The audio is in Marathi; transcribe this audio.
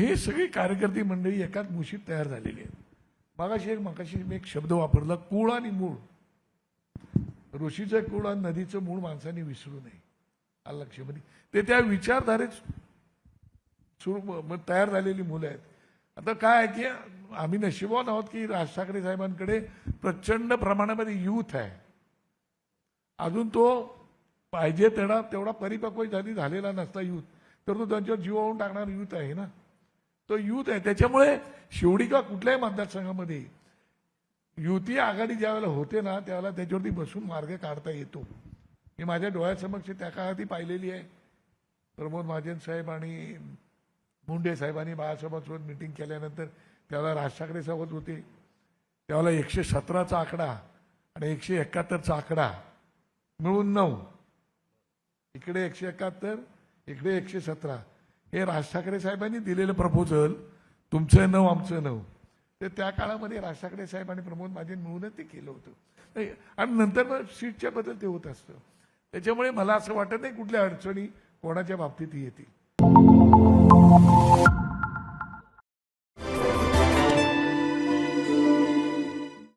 हे सगळी कार्यकर्ती मंडळी एकाच मुशीत तयार झालेली आहेत. मागाशी एक मागाशी मी एक शब्द वापरला कूळ आणि मूळ. ऋषीचं कूळ आणि नदीचं मूळ माणसाने विसरू नये. आलं लक्षामध्ये म्हणजे ते त्या विचारधारेत सुरू तयार झालेली मुलं आहेत. आता काय आहे की आम्ही नशिबवान आहोत की राज ठाकरे साहेबांकडे प्रचंड प्रमाणामध्ये युथ आहे. अजून तो पाहिजे तेवढा तेवढा परिपक्व झाली झालेला नसता युथ तर तो त्यांच्यावर जीवावून टाकणार युथ आहे ना? तो युथ आहे. त्याच्यामुळे शिवडी किंवा कुठल्याही मतदारसंघामध्ये युती आघाडी ज्यावेळेला होते ना त्यावेळेला त्याच्यावरती बसून मार्ग काढता येतो. मी माझ्या डोळ्यासमक्ष त्या काळात पाहिलेली आहे. प्रमोद महाजन साहेब आणि मुंडे साहेबांनी बाळासाहेबांसोबत मिटिंग केल्यानंतर त्यावेळेला राज ठाकरे सोबत होते. त्यावेळेला एकशे सतराचा आकडा आणि एकशे एकाहत्तरचा आकडा मिळून नऊ. इकडे एकशे एकाहत्तर इकडे एकशे सतरा. हे राज ठाकरे साहेबांनी दिलेलं प्रपोजल तुमचं नव आमचं नव ते त्या काळामध्ये राज ठाकरे साहेब आणि प्रमोद माझे मिळूनच ते केलं होतं. आणि नंतर मग सीटच्या बदल ते होत असतं. त्याच्यामुळे मला असं वाटत नाही कुठल्या अडचणी कोणाच्या बाबतीत येतील.